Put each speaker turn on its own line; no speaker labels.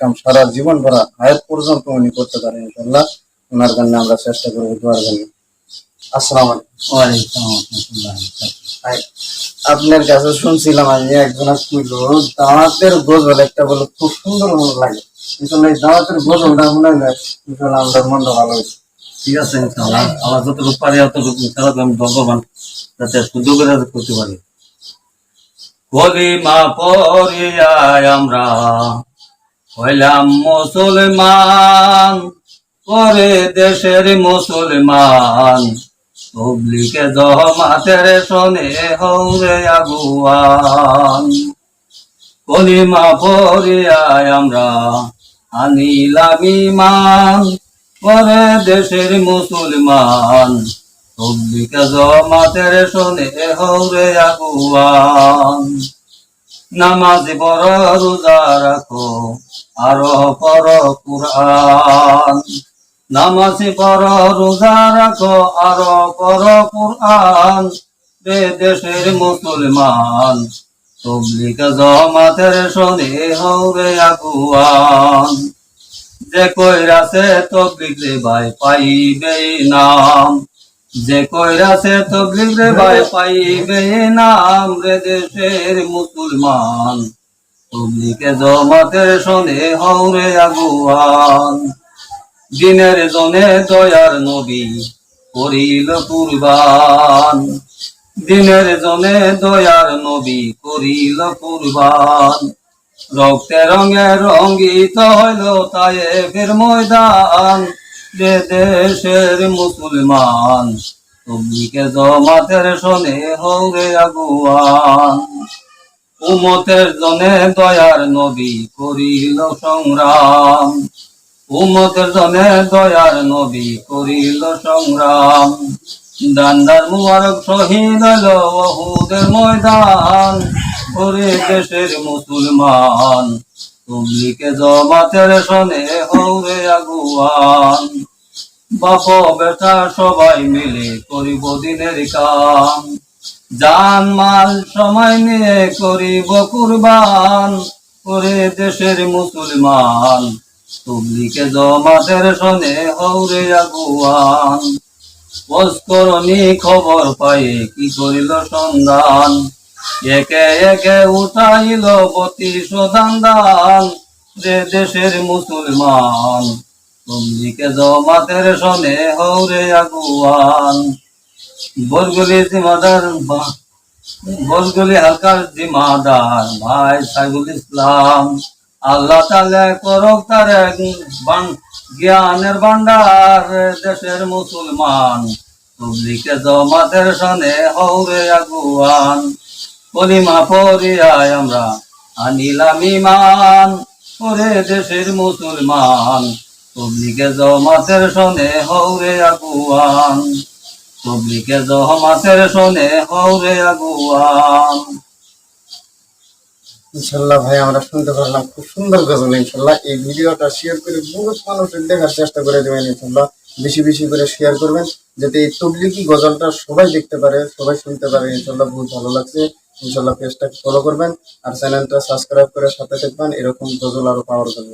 কাম সারা জীবন ভরা হায়াত পর্যন্ত উনি করতে পারেন ইনশাল্লাহ ওনার জন্য আমরা চেষ্টা করব দোয়ার জন্য। আসসালাম আপনার কাছে শুনছিলাম আমি একজন কইলো দাওয়াতের গজল একটা বলে খুব সুন্দর মনে লাগে। ইনশাল্লাহ এই দাওয়াতের গজলটা মনে হয় ইনশাল্লাহ আমরা মনটা ভালো হয়েছে।
ঠিক আছে ইনশাআল্লাহ। আমার যতটুকু পারি অতটুকু ইনশাআল্লাহ আমি ভগবান যাতে করতে পারি। কলিমা পরিয়ায় আমরা হইলাম মুসলমান করে দেশের মুসলমান। তবলিকে জমাতের শোনে হৌরে আগুয়ান। কলিমা পরিয়ায় আমরা আনিলাম ইমান করে দেশের মুসলমান। তবলিকে জমাতের শোনে হৌরে আগুয়ান। নামাজ পড়, রোজা রাখো। আরও পর কুরআন। নামাজ পড়, রোজা রাখো, আরও পর কুরআন। রে দেশের মুসলমান তবলিকে জমাতের শোনে হৌরে আগুয়ান। যে কইরাছে তবলিক রে ভাই পাইবে নাম। যে কইরাছে তবলিক রে ভাই পাইবে নাম রে দেশের মুসলমান। তবলিকে জমাতের শোনে হৌরে আগুয়ান। দিনের জনে দয়ার নবী করিল কুরবান। দিনের জনে দয়ার নবী করিল কুরবান। রক্তে রঙে রঙ্গিত হইল তাই ফের ময়দান। যে দেশের মুসলমান তবলিকে জমাতের শোনে হৌরে আগুয়ান। উমতের জনে দয়ার নবী করিল সংগ্রাম। উমতের জনে দয়ার নবী করিল সংগ্রাম। ডান্ডার মুবারক শহীদ হল ওহুদের ময়দান। ওরে দেশের মুসলমান তবলিকে জমাতের শোনে হৌরে আগুয়ান বাপ বেটা সবাই মিলে করিব দিনের কাম। জান মাল সময় নিয়ে করিব কুরবান। করে দেশের মুসলমান তবলিকে জমাতের শোনে হৌরে আগুয়ান বস্করণী খবর পায়ে কি করিল সন্ধান? একে একে উঠাইল পতি শোধান দান দেশের মুসলমান। তবলিকে জমাতের শোনে হৌরে আগুয়ান। বরগুলি জিমাদার বা- বরগুলি হালকার জিমাদার ভাই সাইবুল ইসলাম, আল্লাহ তালে করক তার জ্ঞানের ভান্ডার দেশের মুসলমান। তবলিকে জমাতের সনে হৌরে আগুয়ান। কলিমা পরিয়ায় আমরা আনিলাম ইমান। ওরে দেশের মুসলমান। তবলিকে জমাতের সনে হৌরে আগুয়ান। তবলিকে জমাতের শোনে হৌরে আগুয়ান।
ইনশাল্লাহ ভাই, আমরা শুনতে পারলাম খুব সুন্দর গজল, ইনশাল্লাহ। এই ভিডিওটা শেয়ার করে বহুত মানুষের দেখার চেষ্টা করে দেবেন, ইনশাল্লাহ। বেশি বেশি করে শেয়ার করবেন, যাতে এই তবলিকি গজলটা সবাই দেখতে পারে, সবাই শুনতে পারে। ইনশাল্লাহ বহুত ভালো লাগছে। ইনশাল্লাহ পেজটা ফলো করবেন আর চ্যানেলটা সাবস্ক্রাইব করে সাথে থাকবেন। এরকম গজল আরও পাওয়ার জন্য